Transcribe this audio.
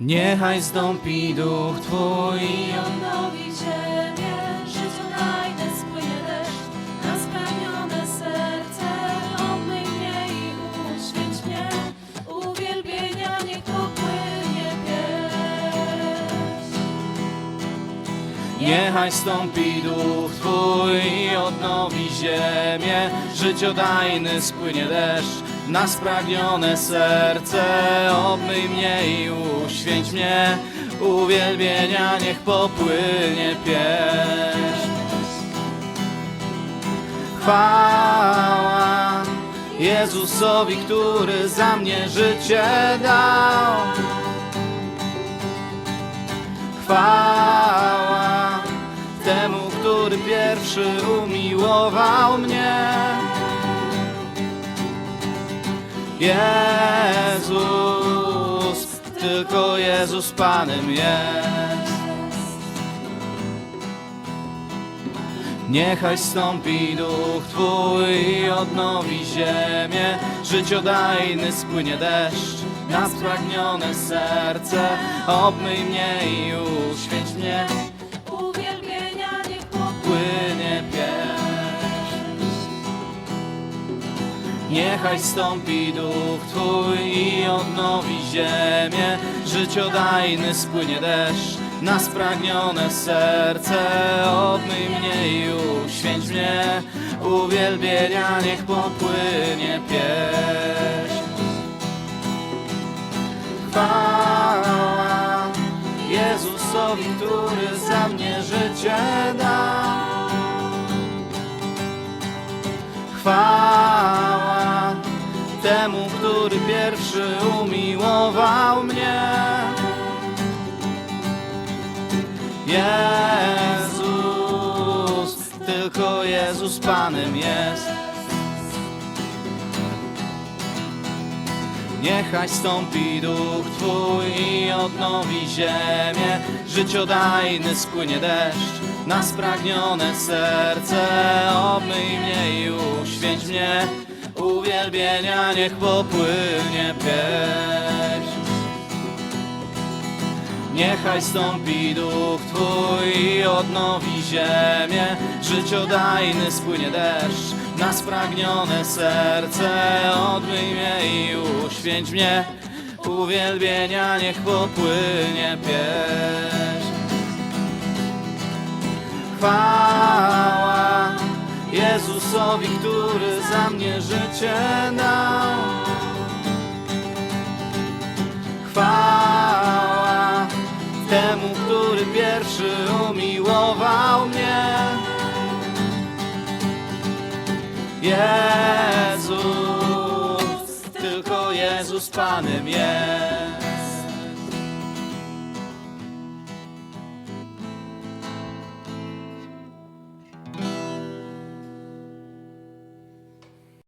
Niechaj zstąpi duch Twój. I odnowi ziemię, życiu dajne spłynie deszcz, na spragnione serce obmyj mnie i uświęć mnie, uwielbienia niech popłynie pieśń. Niechaj stąpi duch Twój. I odnowi ziemię, życiodajny spłynie deszcz, na spragnione serce obmyj mnie i uświęć mnie, uwielbienia niech popłynie pieśń. Chwała Jezusowi, który za mnie życie dał. Chwała temu, który pierwszy umiłował mnie. Jezus, tylko Jezus Panem jest. Niechaj stąpi duch Twój i odnowi ziemię, życiodajny spłynie deszcz na spragnione serce, obmyj mnie i uświęć mnie, Uwielbienia niech popłynie płynie pieśń. Niechaj stąpi duch Twój i odnowi ziemię, życiodajny spłynie deszcz na spragnione serce, obmyj mnie i uświęć mnie, uwielbienia niech popłynie pieśń. Chwała Jezusowi, który za mnie życie dał. Chwała temu, który pierwszy umiłował mnie. Jezus, tylko Jezus Panem jest. Niechaj stąpi duch Twój i odnowi ziemię, życiodajny spłynie deszcz na spragnione serce, obmyj mnie i uświęć mnie, uwielbienia niech popłynie pieśń. Niechaj stąpi duch Twój i odnowi ziemię, życiodajny spłynie deszcz na spragnione serce, odmyj mnie i uświęć mnie, uwielbienia niech popłynie pieśń. Chwała Jezusowi, który za mnie życie dał. Który pierwszy umiłował mnie. Jezus, tylko Jezus Panem jest.